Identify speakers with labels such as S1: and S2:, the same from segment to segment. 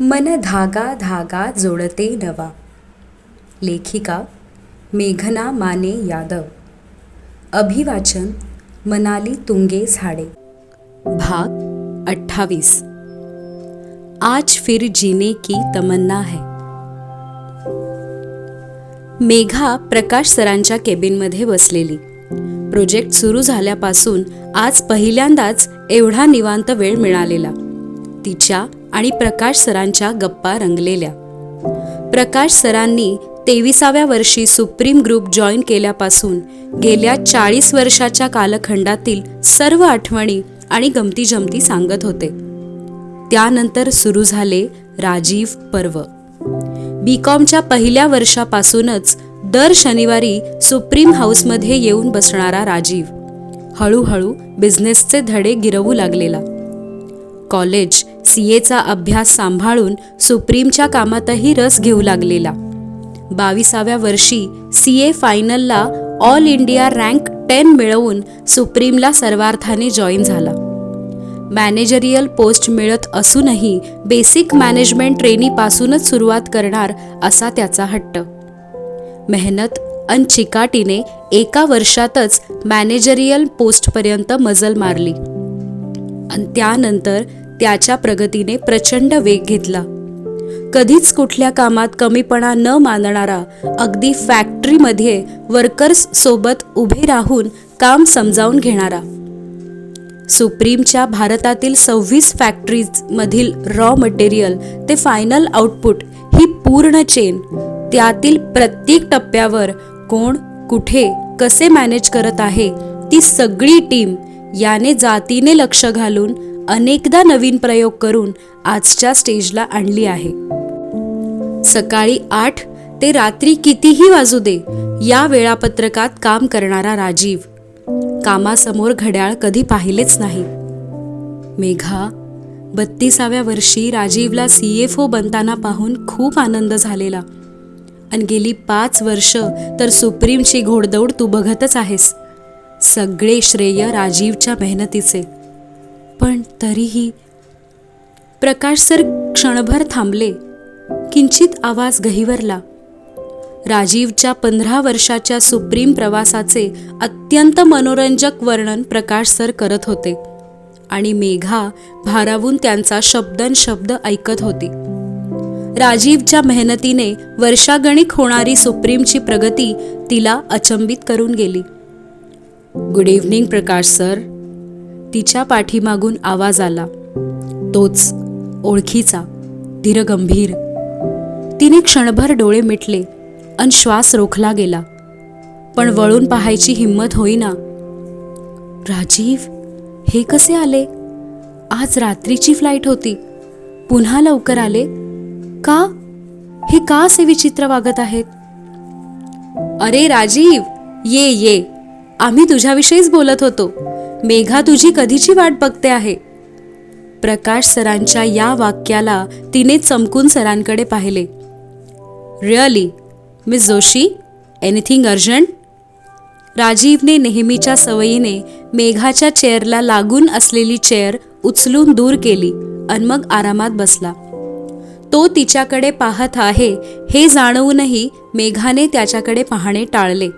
S1: मन धागा धागा जोडते नवा. लेखिका मेघना माने यादव. अभिवाचन मनाली तुंगे झाडे. भाग अठ्ठावीस. आज फिर जीने की तमन्ना है. मेघा प्रकाश सरांच्या केबिनमध्ये बसलेली. प्रोजेक्ट सुरू झाल्यापासून आज पहिल्यांदाच एवढा निवांत वेळ मिळालेला. तिच्या आणि प्रकाश सरांच्या गप्पा रंगलेल्या. प्रकाश सरांनी तेविसाव्या वर्षी सुप्रीम ग्रुप जॉईन केल्यापासून गेल्या चाळीस वर्षाच्या कालखंडातील सर्व आठवणी आणि गमती जमती सांगत होते. त्यानंतर सुरू झाले राजीव पर्व. बी कॉमच्या पहिल्या वर्षापासूनच दर शनिवारी सुप्रीम हाऊसमध्ये येऊन बसणारा राजीव हळूहळू बिझनेसचे धडे गिरवू लागलेला. कॉलेज सी एचा अभ्यास सांभाळून सुप्रीमच्या कामातही रस घेऊ लागलेला. बावीसाव्या वर्षी सी ए फायनलला ऑल इंडिया रँक टेन मिळवून सुप्रीमला सर्वार्थाने जॉईन झाला. मॅनेजरियल पोस्ट मिळत असूनही बेसिक मॅनेजमेंट ट्रेनीपासूनच सुरुवात करणार असा त्याचा हट्ट. मेहनत अन चिकाटीने एका वर्षातच मॅनेजरियल पोस्टपर्यंत मजल मारली. आणि त्यानंतर त्याच्या प्रगतीने प्रचंड वेग घेतला. कधीच कुठल्या कामात कमीपणा न मानणारा अगदी फॅक्टरीमध्ये वर्कर्स सोबत उभे राहून काम समजावून घेणारा. सुप्रीमच्या भारतातील सव्वीस फॅक्टरीजमधील रॉ मटेरियल ते फायनल आउटपुट ही पूर्ण चेन त्यातील प्रत्येक टप्प्यावर कोण कुठे कसे मॅनेज करत आहे ती सगळी टीम याने जातीने लक्ष घालून अनेकदा नवीन प्रयोग करून आजच्या स्टेजला आणली आहे. सकाळी आठ ते रात्री कितीही वाजू दे या वेळापत्रकात काम करणारा राजीव कामासमोर घड्याळ कधी पाहिलेच नाही. मेघा बत्तीसाव्या वर्षी राजीवला सी एफ ओ बनताना पाहून खूप आनंद झालेला. आणि गेली पाच वर्ष तर सुप्रीमची घोडदौड तू बघतच आहेस. सगळे श्रेय राजीवच्या मेहनतीचे. पण तरीही प्रकाश सर क्षणभर थांबले. किंचित आवाज गहिवरला. राजीवच्या पंधरा वर्षाच्या सुप्रीम प्रवासाचे अत्यंत मनोरंजक वर्णन प्रकाश सर करत होते आणि मेघा भारावून त्यांचा शब्दन शब्द ऐकत होती. राजीवच्या मेहनतीने वर्षागणिक होणारी सुप्रीमची प्रगती तिला अचंबित करून गेली. Good evening Prakash sir. तिच्या पाठीमागून आवाज आला. तोच ओळखीचा धीरगंभीर. तिने क्षणभर डोळे मिटले अन श्वास रोखला गेला. पण वळून पाहायची हिंमत होईना. राजीव हे कसे आले? आज रात्रीची फ्लाईट होती. पुन्हा लवकर आले? का? हे का असे विचित्र वागत आहेत? अरे राजीव ये ये. आम्ही तुझ्याविषयीच बोलत होतो. मेघा तुझी कधीची वाट बघते आहे? प्रकाश सरांच्या या वाक्याला तिने चमकून सरांकडे पाहिले. Really Miss Joshi anything urgent? राजीवने नेहमीच्या सवयीने मेघाच्या चेअरला लागून असलेली चेअर उचलून दूर केली आणि मग आरामात बसला. तो तिच्याकडे पाहत आहे हे जाणवूनही मेघाने त्याच्याकडे पाहणे टाळले.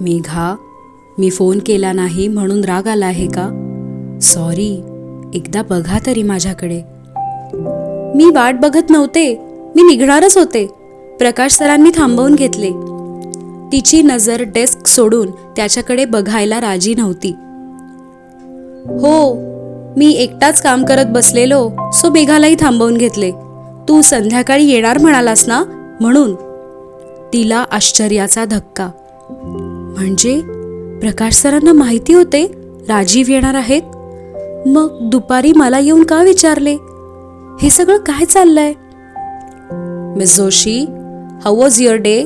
S1: मेघा मी फोन केला नाही म्हणून राग आला आहे का? सॉरी एकदा बघा तरी माझ्याकडे. मी वाट बघत नव्हते. मी निघणारच होते. प्रकाश सरांनी थांबवून घेतले. तिची नजर डेस्क सोडून त्याच्याकडे बघायला राजी नव्हती. हो मी एकटाच काम करत बसलेलो सो मेघालाही थांबवून घेतले. तू संध्याकाळी येणार म्हणालास ना? म्हणून. तिला आश्चर्याचा धक्का. म्हणजे? प्रकाश सरांना माहिती होते राजीव येणार आहेत. मग दुपारी मला येऊन का विचारले? हे सगळं काय चाललंय? Miss Joshi how was your day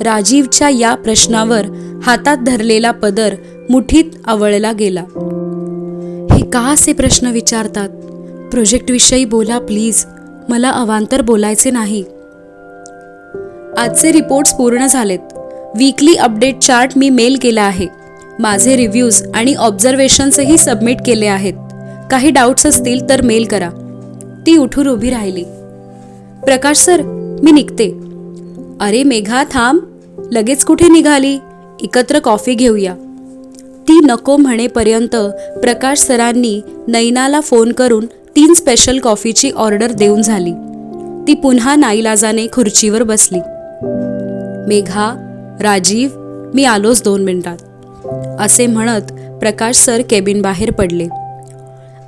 S1: राजीवच्या या प्रश्नावर हातात धरलेला पदर मुठीत आवळला गेला. हे का असे प्रश्न विचारतात? प्रोजेक्टविषयी बोला प्लीज मला अवांतर बोलायचे नाही. आजचे रिपोर्ट्स पूर्ण झालेत. वीकली अपडेट चार्ट मी मेल केला आहे. माझे रिव्ह्यूज आणि ऑब्झर्वेशन्सही सबमिट केले आहेत. काही डाऊट्स असतील तर मेल करा. ती उठून उभी राहिली. प्रकाश सर मी निघते. अरे मेघा थांब. लगेच कुठे निघाली? एकत्र कॉफी घेऊया. ती नको म्हणेपर्यंत प्रकाश सरांनी नैनाला फोन करून तीन स्पेशल कॉफीची ऑर्डर देऊन झाली. ती पुन्हा नाईलाजाने खुर्चीवर बसली. मेघा राजीव मी आलोच दोन मिनिटात. असे म्हणत प्रकाश सर केबिन बाहेर पडले.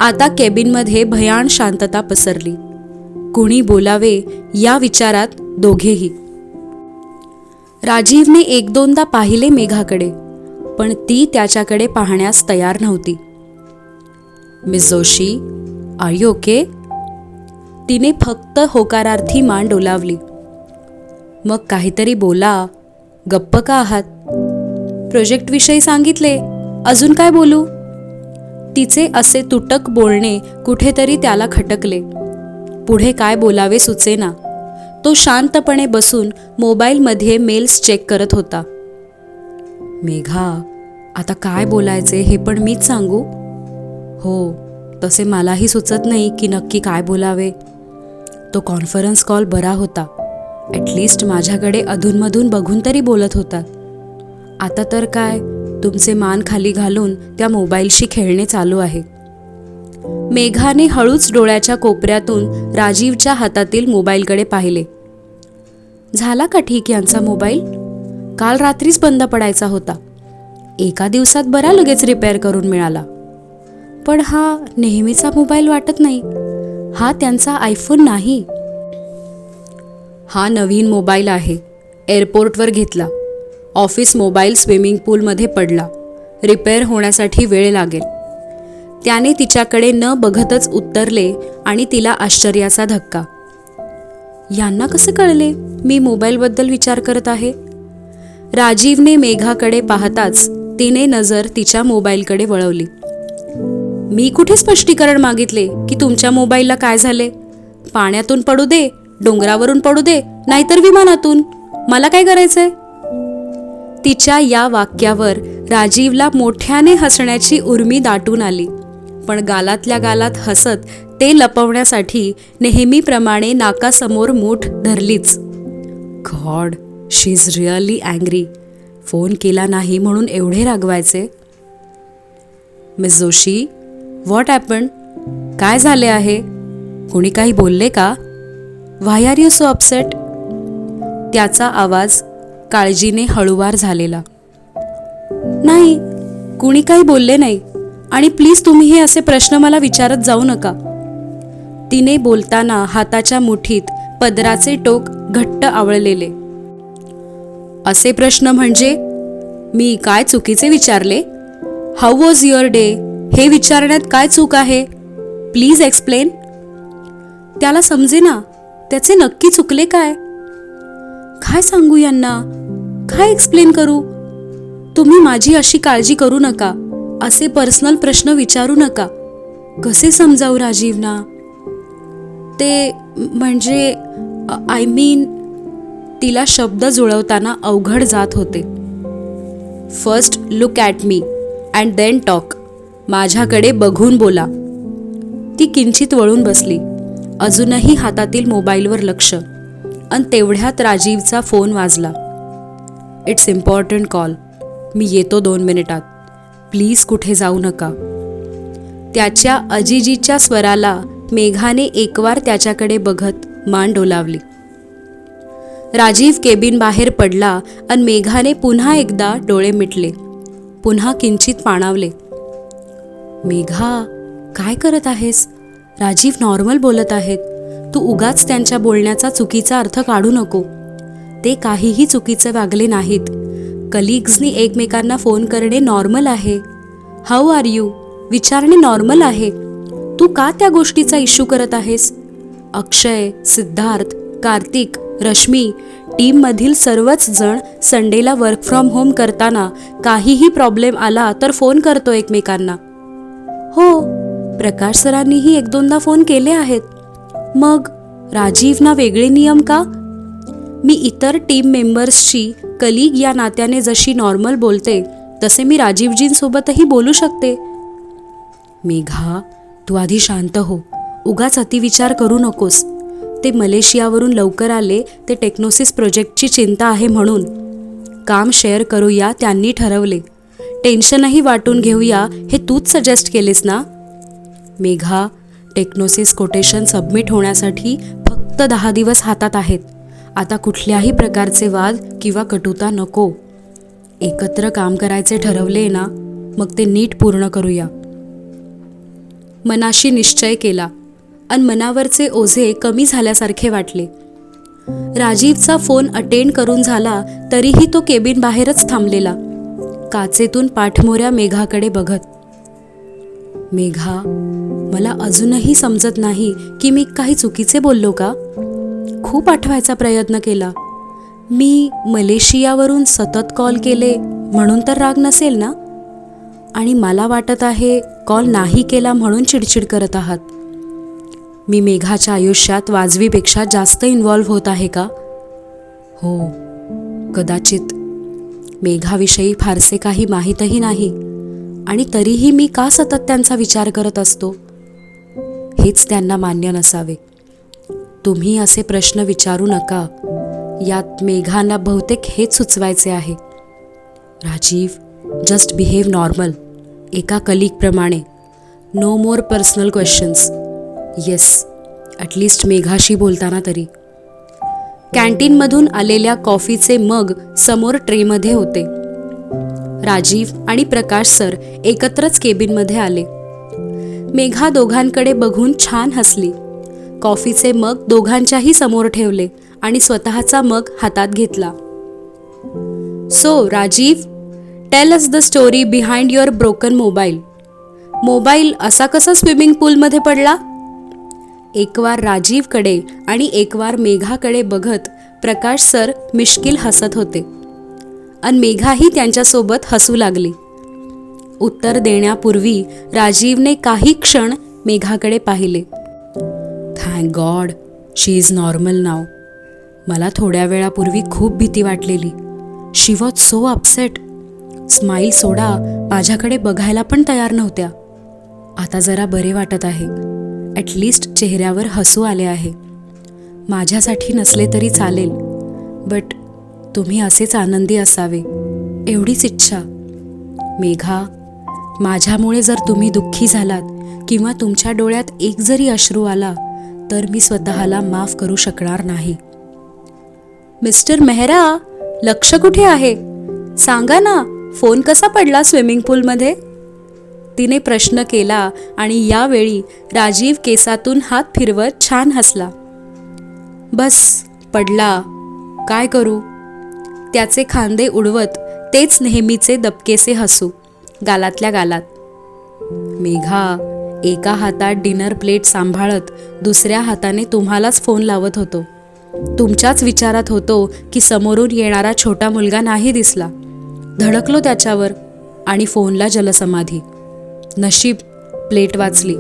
S1: आता केबिनमध्ये भयान शांतता पसरली. कुणी बोलावे या विचारात दोघेही. राजीवने एक दोनदा पाहिले मेघाकडे पण ती त्याच्याकडे पाहण्यास तयार नव्हती. Miss Joshi are you okay तिने फक्त होकारार्थी मान डोलावली. मग काहीतरी बोला गप्प का आहात? प्रोजेक्टविषयी सांगितले. अजून काय बोलू? तिचे असे तुटक बोलणे कुठेतरी त्याला खटकले. पुढे काय बोलावे सुचेना. तो शांतपणे बसून मोबाईलमध्ये मेल्स चेक करत होता. मेघा आता काय बोलायचे हे पण मीच सांगू? हो तसे मलाही सुचत नाही की नक्की काय बोलावे. तो कॉन्फरन्स कॉल बरा होता. ॲटलिस्ट माझ्याकडे अधूनमधून बघून तरी बोलत होता. आता तर काय? तुमचे मान खाली घालून त्या मोबाईलशी खेळणे चालू आहे. मेघाने हळूच डोळ्याच्या कोपऱ्यातून राजीवच्या हातातील मोबाईलकडे पाहिले. झाला का ठीक यांचा मोबाईल? काल रात्रीच बंद पडायचा होता. एका दिवसात बरा लगेच रिपेअर करून मिळाला. पण हा नेहमीचा मोबाईल वाटत नाही. हा त्यांचा आयफोन नाही. हा नवीन मोबाईल आहे. एअरपोर्टवर घेतला. ऑफिस मोबाईल स्विमिंग पूलमध्ये पडला. रिपेअर होण्यासाठी वेळ लागेल. त्याने तिच्याकडे न बघतच उत्तरले आणि तिला आश्चर्याचा धक्का. यांना कसं कळले? मी मोबाईलबद्दल विचार करत आहे. राजीवने मेघाकडे पाहताच तिने नजर तिच्या मोबाईलकडे वळवली. मी कुठे स्पष्टीकरण मागितले की तुमच्या मोबाईलला काय झाले? पाण्यातून पडू दे. डोंगरावरून पडू दे नाहीतर विमानातून. मला काय करायचंय? तिच्या या वाक्यावर राजीवला मोठ्याने हसण्याची उर्मी दाटून आली. पण गालातल्या गालात हसत ते लपवण्यासाठी नेहमीप्रमाणे नाकासमोर मूठ धरलीच. God she is really angry. Phone केला नाही म्हणून एवढे रागवायचे? मिस जोशी व्हॉट ॲपन काय झाले आहे? कोणी काही बोलले का? Why are you so upset? त्याचा आवाज काळजीने हळुवार झालेला. नाही कुणी काही बोलले नाही आणि प्लीज तुम्ही हे असे प्रश्न मला विचारत जाऊ नका. तिने बोलताना हाताच्या मुठीत पदराचे टोक घट्ट आवळलेले. असे प्रश्न म्हणजे मी काय चुकीचे विचारले? हाऊ वॉज युअर डे हे विचारण्यात काय चूक आहे? प्लीज एक्सप्लेन त्याला समजे ना त्याचे नक्की चुकले काय? काय सांगू यांना? काय एक्सप्लेन करू? तुम्ही माझी अशी काळजी करू नका. असे पर्सनल प्रश्न विचारू नका. कसे समजावू राजीवना? ते म्हणजे आय मीन तिला शब्द जुळवताना अवघड जात होते. First look at me and then talk माझ्याकडे बघून बोला. ती किंचित वळून बसली. अजूनही हातातील मोबाईलवर लक्ष. आणि तेवढ्यात राजीवचा फोन वाजला. इट्स इम्पॉर्टंट कॉल मी येतो दोन मिनिटात. प्लीज कुठे जाऊ नका. त्याच्या अजिजीच्या स्वराला मेघाने एकवार त्याच्याकडे बघत मान डोलावली. राजीव केबिन बाहेर पडला आणि मेघाने पुन्हा एकदा डोळे मिटले. पुन्हा किंचित पाणावले. मेघा काय करत आहेस? राजीव नॉर्मल बोलत आहेत. तू उगाच त्यांच्या बोलण्याचा चुकीचा अर्थ काढू नको. ते काहीही चुकीचे वागले नाहीत. कलिग्सनी एकमेकांना फोन करणे नॉर्मल आहे. हाऊ आर यू विचारणे नॉर्मल आहे. तू का त्या गोष्टीचा इश्यू करत आहेस? अक्षय सिद्धार्थ कार्तिक रश्मी टीममधील सर्वच जण संडेला वर्क फ्रॉम होम करताना काहीही प्रॉब्लेम आला तर फोन करतो एकमेकांना. हो प्रकाश सरांनीही एक दोनदा फोन केले आहेत. मग राजीवना वेगळे नियम का? मी इतर टीम मेंबर्सशी कलीग या नात्याने जशी नॉर्मल बोलते तसे मी राजीवजींसोबतही बोलू शकते. मेघा तू आधी शांत हो. उगाच अतिविचार करू नकोस. ते मलेशियावरून लवकर आले ते टेक्नोसिस प्रोजेक्टची चिंता आहे म्हणून. काम शेअर करूया त्यांनी ठरवले. टेन्शनही वाटून घेऊया हे तूच सजेस्ट केलेस ना? मेघा टेक्नोसिस कोटेशन सबमिट होण्यासाठी फक्त दहा दिवस हातात आहेत. आता कुठल्याही प्रकारचे वाद किंवा कटुता नको. एकत्र काम करायचे ठरवले ना मग ते नीट पूर्ण करूया. मनाशी निश्चय केला. आणि मनावरचे ओझे कमी झाल्यासारखे वाटले. राजीवचा फोन अटेंड करून झाला तरीही तो केबिन बाहेरच थांबलेला. काचेतून पाठमोऱ्या मेघाकडे बघत. मेघा मला अजूनही समजत नाही की मी काही चुकीचे बोललो का? खूप आठवायचा प्रयत्न केला. मी मलेशियावरून सतत कॉल केले म्हणून तर राग नसेल ना? आणि मला वाटत आहे कॉल नाही केला म्हणून चिडचिड करत आहात. मी मेघाच्या आयुष्यात वाजवीपेक्षा जास्त इन्व्हॉल्व्ह होत आहे का? हो कदाचित. मेघाविषयी फारसे काही माहीतही नाही. आणि तरीही मी का सतत त्यांचा विचार करत असतो? हेच त्यांना मान्य नसावे. तुम्ही असे प्रश्न विचारू नका. यात मेघांना बहुतेक हेच सुचवायचे आहे. राजीव जस्ट बिहेव नॉर्मल एका कलिकप्रमाणे no more personal questions yes at least मेघाशी बोलताना तरी. कॅन्टीनमधून आलेल्या कॉफीचे मग समोर ट्रेमध्ये होते. राजीव आणि प्रकाश सर एकत्रच केबिनमध्ये आले. मेघा दोघांकडे बघून छान हसली. कॉफीचे मग दोघांच्याही समोर ठेवले आणि स्वतःचा मग हातात घेतला. So Rajiv tell us the story behind your broken mobile mobile असा कसा स्विमिंग पूलमध्ये पडला? एकवार राजीवकडे आणि एकवार मेघाकडे बघत प्रकाश सर मिश्किल हसत होते. अन मेघाही त्यांच्यासोबत हसू लागली. उत्तर देण्यापूर्वी राजीवने काही क्षण मेघाकडे पाहिले. Thank God she is normal now मला थोड्या वेळापूर्वी खूप भीती वाटलेली. She was so upset smile सोडा माझ्याकडे बघायला पण तयार नव्हत्या. आता जरा बरे वाटत आहे. ॲटलिस्ट चेहऱ्यावर हसू आले आहे. माझ्यासाठी नसले तरी चालेल. बट तुम्ही असेच आनंदी असावे एवढीच इच्छा. मेघा माझ्यामुळे जर तुम्ही दुःखी झालात किंवा तुमच्या डोळ्यात एक जरी अश्रू आला तर मी स्वतःला माफ करू शकणार नाही. मिस्टर मेहरा लक्ष कुठे आहे? सांगा ना फोन कसा पडला स्विमिंग पूलमध्ये? तिने प्रश्न केला आणि यावेळी राजीव केसातून हात फिरवत छान हसला. बस पडला. काय करू? त्याचे खांदे उडवत तेच नेहमीचे दबकेसे हसू गालातल्या गालात. मेघा एका हातात डिनर प्लेट सांभाळत दुसऱ्या हाताने तुम्हालाच फोन लावत होतो. तुमच्याच विचारात होतो की समोरून येणारा छोटा मुलगा नाही दिसला. धडकलो त्याच्यावर आणि फोनला जलसमाधी. नशीब प्लेट वाचली.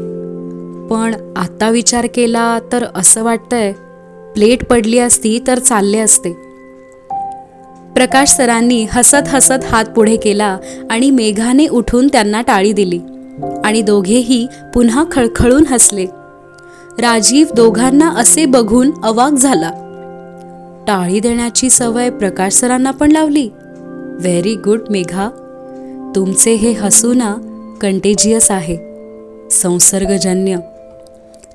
S1: पण आता विचार केला तर असं वाटतंय प्लेट पडली असती तर चालले असते. प्रकाश सरांनी हसत हसत हात पुढे केला आणि मेघाने उठून त्यांना टाळी दिली. आणि दोघेही पुन्हा खळखळून हसले. राजीव दोघांना असे बघून अवाक झाला. टाळी देण्याची सवय प्रकाश सरांना पण लावली. Very good Megha. तुमचे हे हसू ना कंटेजियस आहे. संसर्गजन्य.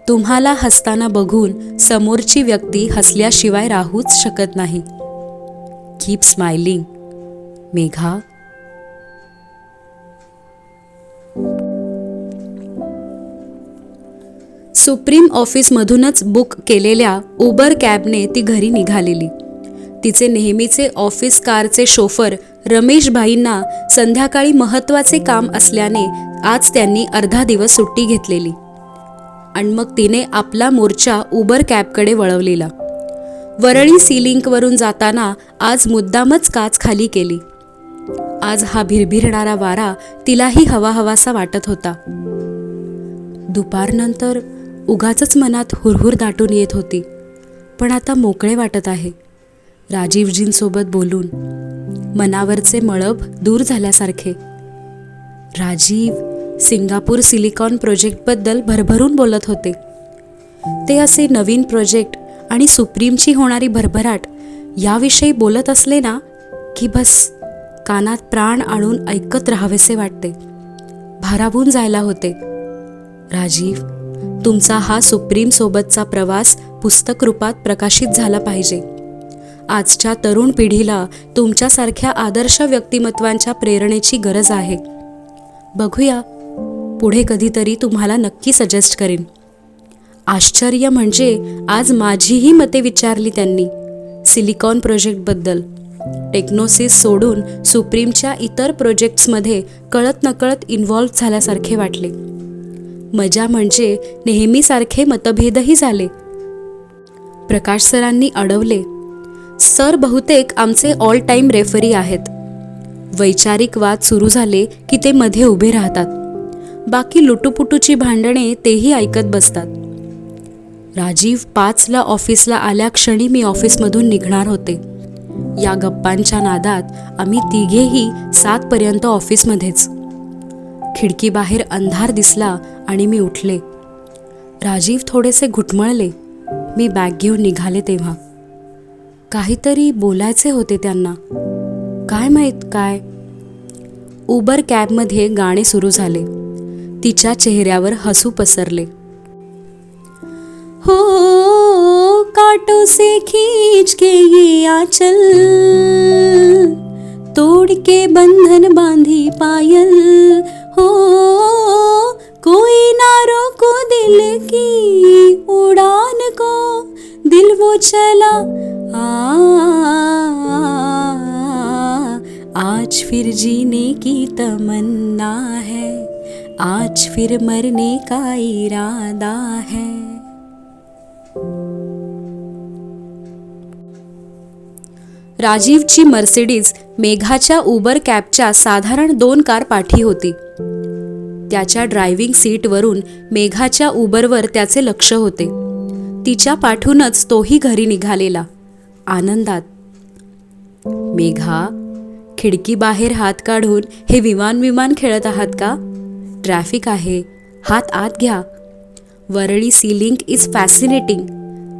S1: तुम्हाला हसताना बघून समोरची व्यक्ती हसल्याशिवाय राहूच शकत नाही. कीप स्माइलिंग मेघा सुप्रीम ऑफिसमधूनच बुक केलेल्या उबर कॅबने ती घरी निघालेली. तिचे नेहमीचे ऑफिस कारचे शोफर रमेश भाईंना संध्याकाळी महत्त्वाचे काम असल्याने आज त्यांनी अर्धा दिवस सुट्टी घेतलेली. आणि मग तिने आपला मोर्चा उबर कॅबकडे वळवलेला. वरळी सी लिंकवरून जाताना आज मुद्दामच काच खाली केली. आज हा भिरभिरणारा वारा तिलाही हवा हवासा वाटत होता. दुपारनंतर उगाचच मनात हुरहुर दाटून येत होती. पण आता मोकळे वाटत आहे. राजीवजींसोबत बोलून मनावरचे मळब दूर झाल्यासारखे. राजीव सिंगापूर सिलिकॉन प्रोजेक्टबद्दल भरभरून बोलत होते. ते असे नवीन प्रोजेक्ट आणि सुप्रीमची होणारी भरभराट याविषयी बोलत असले ना की बस कानात प्राण आणून ऐकत राहावेसे वाटते. भारावून जायला होते. राजीव तुमचा हा सुप्रीम सोबतचा प्रवास पुस्तक रूपात प्रकाशित झाला पाहिजे. आजच्या तरुण पिढीला तुमच्यासारख्या आदर्श व्यक्तिमत्वांच्या प्रेरणेची गरज आहे. बघूया पुढे कधीतरी तुम्हाला नक्की सजेस्ट करेन. आश्चर्य म्हणजे आज माझीही मते विचारली त्यांनी. सिलिकॉन प्रोजेक्टबद्दल टेक्नोसिस सोडून सुप्रीमच्या इतर प्रोजेक्ट्समध्ये कळत नकळत इन्व्हॉल्व्ह झाल्यासारखे वाटले. मजा म्हणजे नेहमीसारखे मतभेदही झाले. प्रकाश सरांनी अडवले सर बहुतेक आमचे ऑल टाईम रेफरी आहेत. वैचारिक वाद सुरू झाले की ते मध्ये उभे राहतात. बाकी लुटुपुटूची भांडणे तेही ऐकत बसतात. राजीव पाचला ऑफिसला आल्या क्षणी मी ऑफिसमधून निघणार होते. या गप्पांच्या नादात आम्ही तिघेही सातपर्यंत ऑफिसमध्येच. खिडकीबाहेर अंधार दिसला आणि मी उठले. राजीव थोडेसे घुटमळले. मी बॅग घेऊन निघाले तेव्हा. काहीतरी बोलायचे होते त्यांना. काय माहीत काय? उबर कॅबमध्ये गाणे सुरू झाले. तिच्या चेहऱ्यावर हसू पसरले. हो कांटों से खींच के ये आंचल। तोड़ के बंधन बांधी पायल। हो कोई ना रोको दिल की उड़ान को। दिल वो चला आ, आज फिर जीने की तमन्ना है। आज फिर मरने का इरादा है। राजीवची मर्सिडीज मेघाच्या उबर कॅबच्या साधारण दोन कार पाठी होती. त्याच्या ड्रायव्हिंग सीटवरून मेघाच्या उबरवर त्याचे लक्ष होते. तिच्या पाठूनच तोही घरी निघालेला. आनंदात मेघा खिडकीबाहेर हात काढून हे विमान विमान खेळत आहात का? ट्रॅफिक आहे. हात आत घ्या. Worli sea link is fascinating.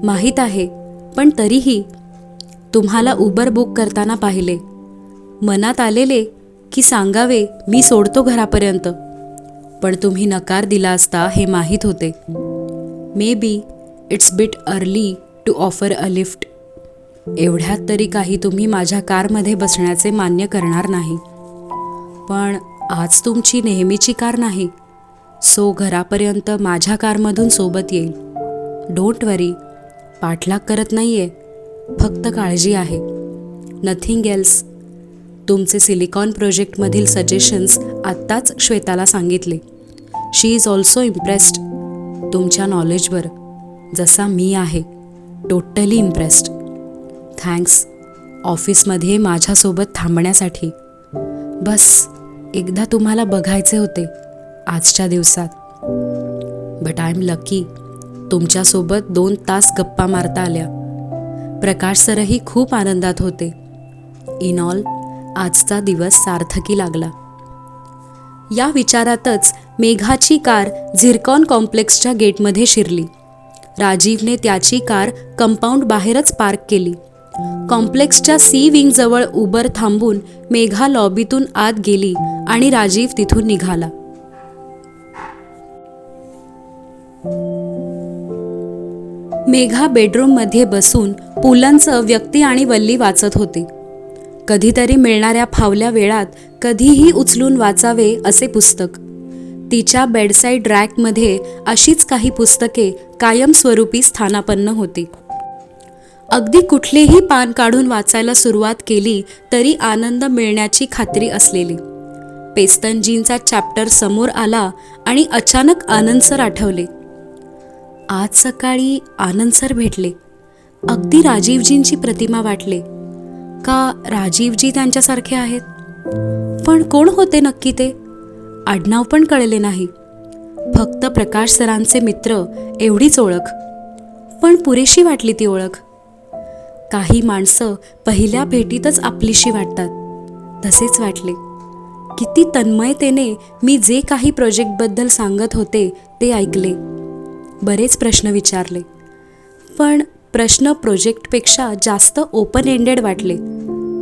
S1: माहीत आहे. पण तरीही तुम्हाला उबर बुक करताना पाहिले. मनात आलेले की सांगावे मी सोडतो घरापर्यंत. पण तुम्ही नकार दिला असता हे माहीत होते. Maybe it's bit early to offer a lift एवढ्यात तरी काही तुम्ही माझ्या कारमध्ये बसण्याचे मान्य करणार नाही. पण आज तुमची नेहमीची कार नाही. सो घरापर्यंत माझ्या कारमधून सोबत येईल. डोंट वरी पाठलाग करत नाहीये. फक्त काळजी आहे. नथिंग एल्स तुमचे सिलिकॉन प्रोजेक्टमधील सजेशन्स आत्ताच श्वेताला सांगितले. शी इज ऑल्सो इम्प्रेस्ड तुमच्या नॉलेजवर जसा मी आहे टोटली इम्प्रेस्ड थँक्स ऑफिसमध्ये माझ्यासोबत थांबण्यासाठी. बस एकदा तुम्हाला बघायचे होते आजच्या दिवसात. बट आय एम लकी तुमच्यासोबत दोन तास गप्पा मारता आल्या. प्रकाश सरही खूप आनंदात होते. इन ऑल आजचा दिवस सार्थकी लागला. या विचारातच मेघाची कार झिरकॉन कॉम्प्लेक्सच्या गेटमध्ये शिरली. राजीवने त्याची कार कंपाऊंड बाहेरच पार्क केली. कॉम्प्लेक्सच्या सी विंगजवळ उबर थांबून मेघा लॉबीतून आत गेली आणि राजीव तिथून निघाला. मेघा बेडरूममध्ये बसून पुलंचं व्यक्ती आणि वल्ली वाचत होते. कधीतरी मिळणाऱ्या फावल्या वेळात कधीही उचलून वाचावे असे पुस्तक. तिच्या बेडसाईड रॅकमध्ये अशीच काही पुस्तके कायमस्वरूपी स्थानापन्न होती. अगदी कुठलेही पान काढून वाचायला सुरुवात केली तरी आनंद मिळण्याची खात्री असलेली. पेस्तनजींचा चॅप्टर समोर आला आणि अचानक आनंद सर आठवले. आज सकाळी आनंद सर भेटले. अगदी राजीवजींची प्रतिमा वाटले. का राजीवजी त्यांच्यासारखे आहेत? पण कोण होते नक्की ते? आडनाव पण कळले नाही. फक्त प्रकाश सरांचे मित्र एवढीच ओळख. पण पुरेशी वाटली ती ओळख. काही माणसं पहिल्या भेटीतच आपलीशी वाटतात. तसेच वाटले. किती तन्मयतेने मी जे काही प्रोजेक्टबद्दल सांगत होते ते ऐकले. बरेच प्रश्न विचारले. पण प्रश्न प्रोजेक्टपेक्षा जास्त ओपन एंडेड वाटले.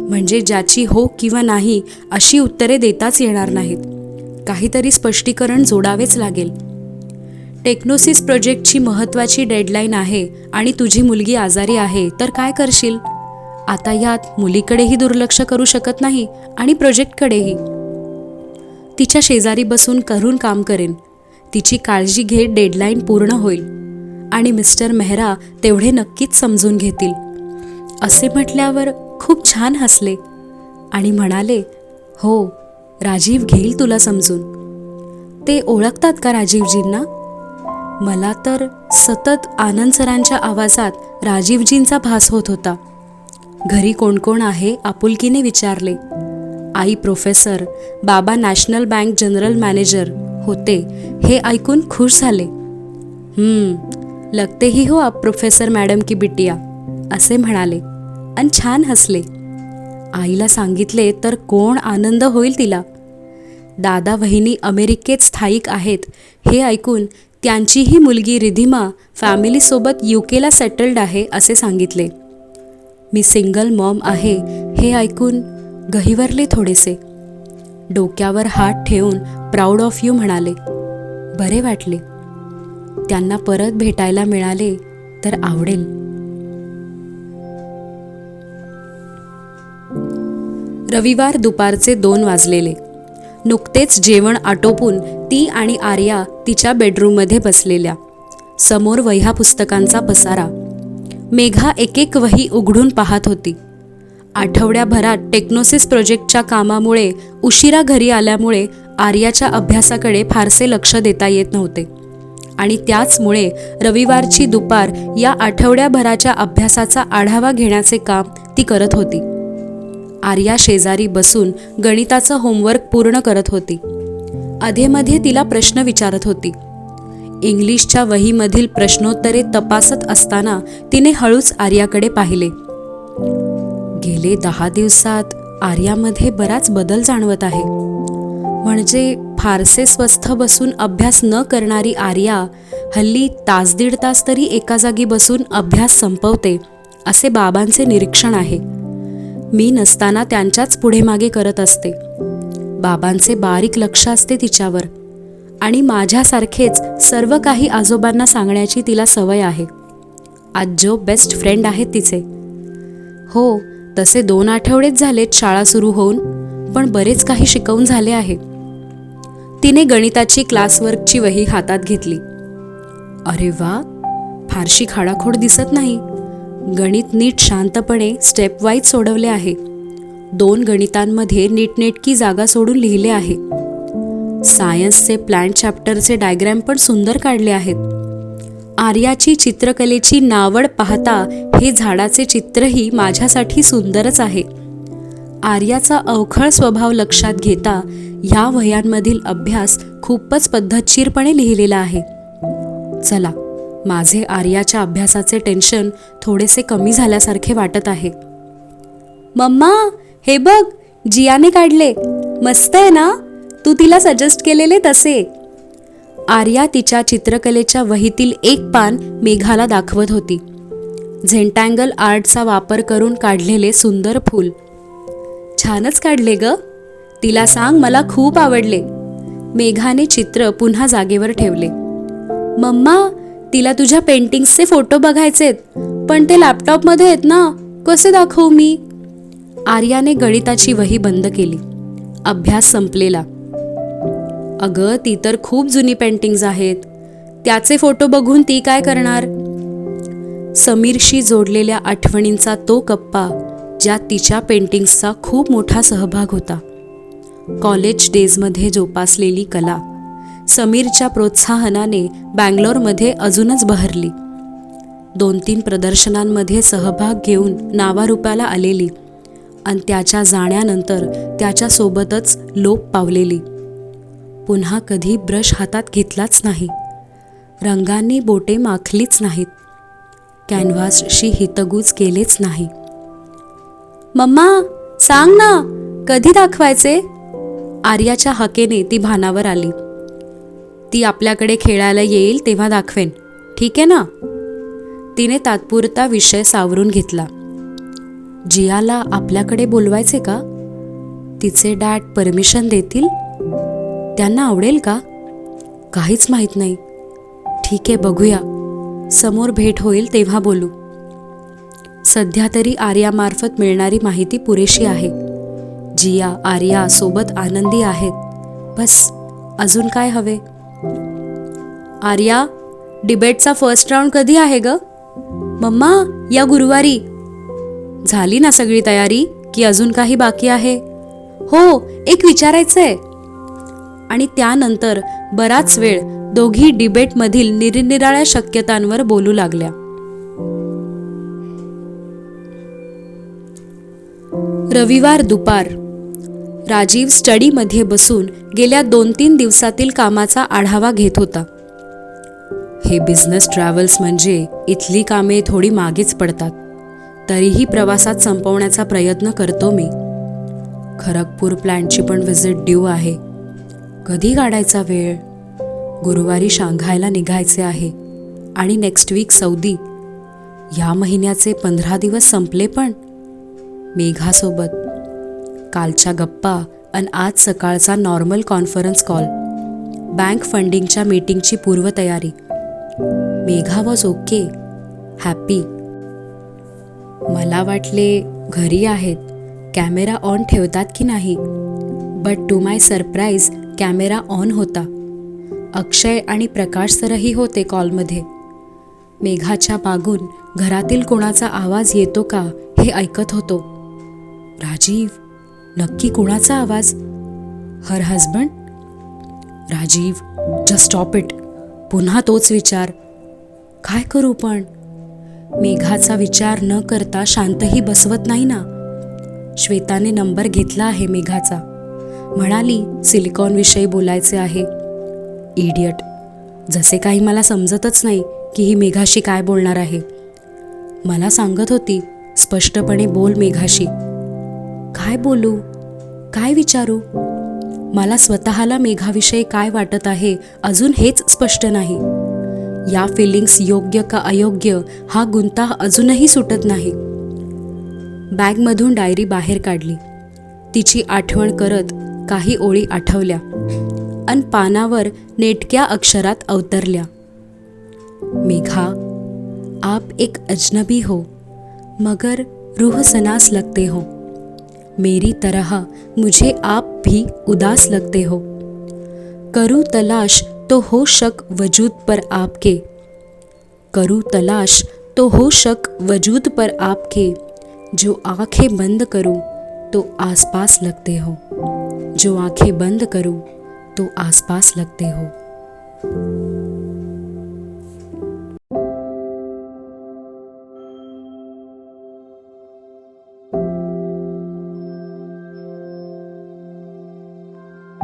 S1: म्हणजे ज्याची हो किंवा नाही अशी उत्तरे देताच येणार नाहीत. काहीतरी स्पष्टीकरण जोडावेच लागेल. टेक्नोसिस प्रोजेक्टची महत्त्वाची डेडलाईन आहे आणि तुझी मुलगी आजारी आहे तर काय करशील? आता यात मुलीकडेही दुर्लक्ष करू शकत नाही आणि प्रोजेक्टकडेही. तिच्या शेजारी बसून करून काम करेन. तिची काळजी घेत डेडलाईन पूर्ण होईल आणि मिस्टर मेहरा तेवढे नक्कीच समजून घेतील. असे म्हटल्यावर खूप छान हसले आणि म्हणाले हो राजीव घेईल तुला समजून. ते ओळखतात का राजीवजींना? मला तर सतत आनंद सरांच्या आवाजात राजीवजींचा भास होत होता. घरी कोण कोण आहे आपुलकीने विचारले. आई प्रोफेसर बाबा नॅशनल बँक जनरल मॅनेजर होते. हे ऐकून खुश झाले. हम्म लगते ही हो आप प्रोफेसर मॅडम की बिटिया असे म्हणाले. आणि छान हसले. आईला सांगितले तर कोण आनंद होईल तिला. दादा वहिनी अमेरिकेत स्थायिक आहेत. हे ऐकून त्यांचीही मुलगी रिधिमा फॅमिलीसोबत यू केला सेटल्ड आहे असे सांगितले. मी सिंगल मॉम आहे हे ऐकून गहिवरले थोडेसे. डोक्यावर हात ठेवून प्राऊड ऑफ यू म्हणाले. बरे वाटले. त्यांना परत भेटायला मिळाले तर आवडेल. रविवार दुपारचे दोन वाजलेले. नुकतेच जेवण आटोपून ती आणि आर्या तिच्या बेडरूममध्ये बसलेल्या. समोर वह्या पुस्तकांचा पसारा. मेघा एक एक वही उघडून पाहत होती. आठवड्याभरात टेक्नोसिस प्रोजेक्टच्या कामामुळे उशिरा घरी आल्यामुळे आर्याच्या अभ्यासाकडे फारसे लक्ष देता येत नव्हते. आणि त्याचमुळे रविवारची दुपार या आठवड्याभराच्या अभ्यासाचा आढावा घेण्याचे काम ती करत होती. आर्या शेजारी बसून गणिताचं होमवर्क पूर्ण करत होती. अधेमध्ये तिला प्रश्न विचारत होती. इंग्लिशच्या वहीमधील प्रश्नोत्तरे तपासत असताना तिने हळूच आर्याकडे पाहिले. गेले दहा दिवसात आर्यामध्ये बराच बदल जाणवत आहे. म्हणजे फारसे स्वस्थ बसून अभ्यास न करणारी आर्या हल्ली तास दीड तास तरी एका जागी बसून अभ्यास संपवते असे बाबांचे निरीक्षण आहे. मी नसताना त्यांच्याच पुढे मागे करत असते. बाबांचे बारीक लक्ष असते तिच्यावर. आणि माझ्यासारखेच सर्व काही आजोबांना सांगण्याची तिला सवय आहे. आजो बेस्ट फ्रेंड आहेत तिचे. हो तसे दोन आठवडेच झालेत शाळा सुरू होऊन पण बरेच काही शिकवून झाले आहे. तिने गणिताची क्लासवर्कची वही हातात घेतली. अरे वा फारशी खाडाखोड दिसत नाही. गणित नीट शांतपणे स्टेप वाईज सोडवले आहे. दोन गणितांमध्ये नीटनेटकी जागा सोडून लिहिले आहे. सायन्सचे प्लॅन चॅप्टरचे डायग्रॅम पण सुंदर काढले आहेत. आर्याची चित्रकलेची नावड पाहता हे झाडाचे चित्रही माझ्यासाठी सुंदरच आहे. आर्याचा अवखळ स्वभाव लक्षात घेता ह्या वयांमधील अभ्यास खूपच पद्धतशीरपणे लिहिलेला आहे. चला माझे आर्याच्या अभ्यासाचे टेन्शन थोडेसे कमी झाल्यासारखे वाटत आहे. मम्मा हे बघ जियाने काढले. मस्त आहे ना? तू तिला सजेस्ट केलेले तसे. आर्या तिच्या चित्रकलेच्या वहीतील एक पान मेघाला दाखवत होती. झेंटँगल आर्टचा वापर करून काढलेले सुंदर फूल. छानच काढले ग. तिला सांग मला खूप आवडले. मेघाने चित्र पुन्हा जागेवर ठेवले. मम्मा तिला तुझ्या पेंटिंग्सचे फोटो बघायचेत. पण ते लॅपटॉपमध्ये आहेत ना. कसे दाखवू मी? आर्याने गणिताची वही बंद केली. अभ्यास संपलेला. अगं ती तर खूप जुनी पेंटिंग्ज आहेत. त्याचे फोटो बघून ती काय करणार? समीरशी जोडलेल्या आठवणींचा तो कप्पा ज्यात तिच्या पेंटिंग्सचा खूप मोठा सहभाग होता. कॉलेज डेजमध्ये जोपासलेली कला समीरच्या प्रोत्साहनाने बँगलोरमध्ये अजूनच बहरली. दोन तीन प्रदर्शनांमध्ये सहभाग घेऊन नावारूपाला आलेली आणि त्याच्या जाण्यानंतर त्याच्यासोबतच लोप पावलेली. पुन्हा कधी ब्रश हातात घेतलाच नाही. रंगांनी बोटे माखलीच नाहीत. कॅनव्हासशी हितगूज केलेच नाही. मम्मा सांग ना कधी दाखवायचे? आर्याच्या हकेने ती भानावर आली. ती आपल्याकडे खेळायला येईल तेव्हा दाखवेन. ठीक आहे ना? तिने तात्पुरता विषय सावरून घेतला. जियाला आपल्याकडे बोलवायचे का? तिचे डॅड परमिशन देतील? त्यांना आवडेल का? काहीच माहीत नाही. ठीक आहे बघूया. समोर भेट होईल तेव्हा बोलू. सध्या तरी आर्यामार्फत मिळणारी माहिती पुरेशी आहे. जिया आर्या सोबत आनंदी आहेत. बस अजून काय हवे? आर्या डिबेटचा फर्स्ट राऊंड कधी आहे ग? मम्मा या गुरुवारी. झाली ना सगळी तयारी की अजून काही बाकी आहे? हो एक विचारायचं आहे आणि त्यानंतर बराच वेळ दोघी डिबेटमधील निरनिराळ्या शक्यतांवर बोलू लागल्या. रविवार दुपार. राजीव स्टडीमध्ये बसून गेल्या दोन तीन दिवसातील कामाचा आढावा घेत होता. हे बिझनेस ट्रॅव्हल्स म्हणजे इथली कामे थोडी मागेच पडतात. तरीही प्रवासात संपवण्याचा प्रयत्न करतो मी. खरगपूर प्लॅनची पण व्हिजिट ड्यू आहे. कधी काढायचा वेळ? गुरुवारी शांघायला निघायचे आहे. आणि नेक्स्ट वीक सौदी. या महिन्याचे पंधरा दिवस संपले पण. मेघासोबत. कालच्या गप्पा आणि आज सकाळचा नॉर्मल कॉन्फरन्स कॉल बँक फंडिंगच्या मीटिंगची पूर्वतयारी. मेघा वॉज ओके हॅपी मला वाटले घरी आहेत. कॅमेरा ऑन ठेवतात की नाही? But to my surprise camera on होता. अक्षय आणि प्रकाश सरही होते कॉलमध्ये. मेघाच्या बागून घरातील कोणाचा आवाज येतो का हे ऐकत होतो. राजीव नक्की कोणाचा आवाज? Her husband Rajiv just stop it पुन्हा तोच विचार. काय करू पण? मेघाचा विचार न करता शांतही बसवत नाही ना? श्वेताने नंबर घेतला आहे मेघाचा. म्हणाली सिलिकॉनविषयी बोलायचे आहे. इडियट जसे काही मला समजतच नाही की ही मेघाशी काय बोलणार आहे. मला सांगत होती स्पष्टपणे बोल मेघाशी. काय बोलू? काय विचारू? मला स्वतःला मेघाविषयी काय वाटत आहे अजून हेच स्पष्ट नाही. या फिलिंग्स योग्य का अयोग्य हा गुंता अजूनही सुटत नाही. बॅगमधून डायरी बाहेर काढली. तिची आठवण करत काही ओळी आठवल्या अन पानावर नेटक्या अक्षरात अवतरल्या. मेघा, आप एक अजनबी हो, मगर रूह सनास लगते हो. मेरी तरह मुझे आप भी उदास लगते हो. करूँ तलाश तो हो शक वजूद पर आपके. करूँ तलाश तो हो शक वजूद पर आपके. जो आँखें बंद करूँ तो आसपास लगते हो. जो आंखें बंद करूं तो आसपास लगते हो।